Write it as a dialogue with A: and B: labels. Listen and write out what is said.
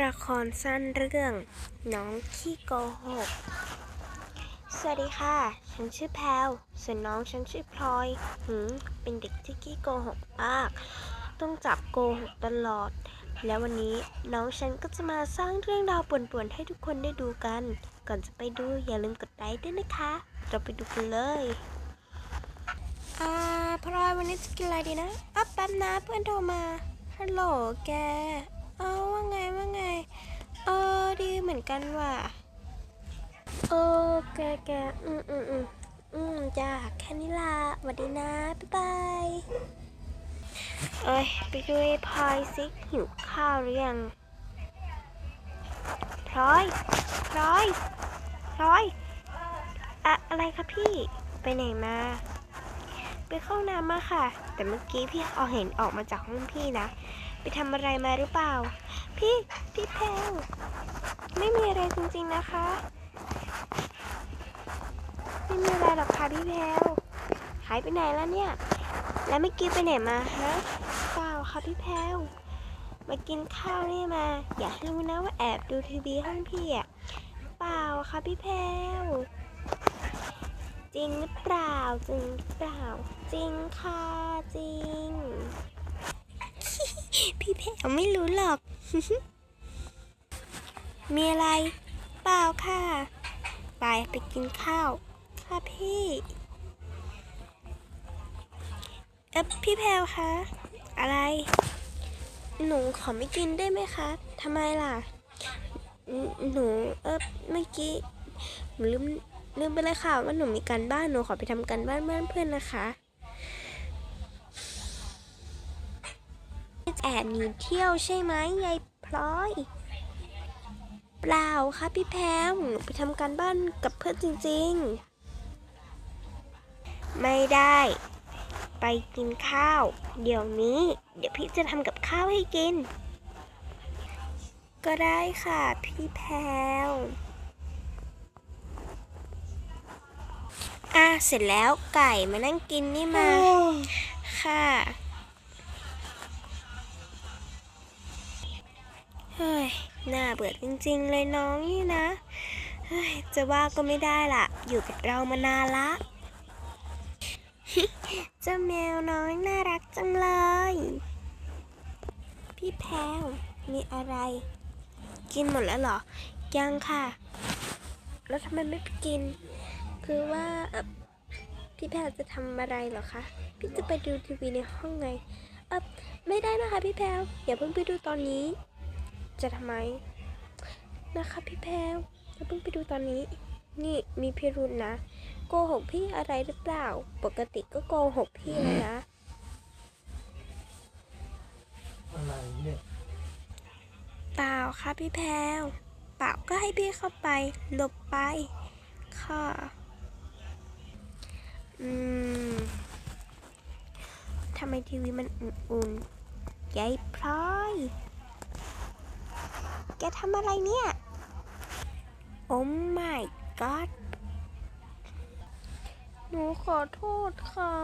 A: ละครสั้นเรื่อง น้องขี้โกหก สวัสดีค่ะ ฉันชื่อแพลวส่วนน้องฉันชื่อพลอย หืม เป็นเด็กที่ขี้โกหกมาก ต้องจับโกหกตลอด แล้ววันนี้น้องฉันก็จะมาสร้างเรื่องราวป่วนๆให้ทุกคนได้ดูกัน ก่อนจะไปดูอย่าลืมกดไลค์ด้วยนะคะ เราไปดูกันเลย อ่าพลอยวันนี้จะกินอะไรดีนะอะแป๊บนะเพื่อนโทรมา ฮัลโหลแก เอาว่าไงว่าไง เออดีเหมือนกันว่ะ เออแกแกอืมอืมอืมอืมจ้าแค่นี้ละสวัสดีนะ บ๊ายบาย เอ้ย ไปดูไอ้พลอยสิหิวข้าวหรือยังพลอยพลอยพลอยอะอะไรคะพี่ ไปไหนมา ไปเข้าน้ำมาค่ะ แต่เมื่อกี้พี่เอาเห็นออกมาจากห้องพี่นะ ไปทำอะไรมาหรือเปล่า พี่พี่แพลไม่มีอะไรจริงๆนะคะ ไม่มีอะไรหรอกค่ะพี่แพลวหายไปไหนแล้วเนี่ย แล้วเมื่อกี้ไปไหนมาฮะเปล่าค่ะพี่แพลวมากินข้าวนี่มา อย่าให้รู้นะว่าแอบดูทีวีห้องพี่อะเปล่าค่ะพี่แพลวจริงหรือเปล่าจริงหรือเปล่าจริงค่ะจริง พี่แพลวไม่รู้หรอก มีอะไร เปล่าค่ะ ไปไปกินข้าว ค่ะพี่เออพี่แพลวคะ อะไร หนูขอไม่กินได้ไหมคะทำไมล่ะ หนูเออเมื่อกี้หนูลืมลืมไปเลยค่ะว่าหนูมีการบ้านหนูขอไปทำการบ้านบ้านเพื่อนนะคะ แอบหนีเที่ยวใช่ไหมยายพลอย เปล่าค่ะพี่แพมหนูไปทำการบ้านกับเพื่อนจริงๆ ไม่ได้ ไปกินข้าว เดี๋ยวนี้ เดี๋ยวพี่จะทำกับข้าวให้กิน ก็ได้ค่ะพี่แพลวอะเสร็จแล้วไก่มานั่งกินนี่มาค่ะ ฮ้ยน่าเบื่อจริงๆ เลยน้องนี่นะเฮ้ยจะว่าก็ไม่ได้ล่ะ อยู่กับเรามานานละเจ้าแมวน้อยน่ารักจังเลย พี่แพลวมีอะไร กินหมดแล้วเหรอ ยังค่ะ แล้วทำไมไม่ไปกิน คือว่าพี่แพลวจะทำอะไรเหรอคะ พี่จะไปดูทีวีในห้องไงเออไม่ได้นะคะพี่แพลวอย่าเพิ่งไปดูตอนนี้ จะทำไม นะคะพี่แพลวอย่าเพิ่งไปดูตอนนี้ นี่มีพิรุณนะ โกหกพี่อะไรหรือเปล่า ปกติก็โกหกพี่เลยนะ
B: อะไรเนี่ย
A: เปล่าค่ะพี่แพลวเปล่าก็ให้พี่เข้าไป หลบไป ค่ะ อืมทำไมทีวีมันอุ่นๆยายพลอยแกทำอะไรเนี่ย โอ้ my god หนูขอโทษค่ะ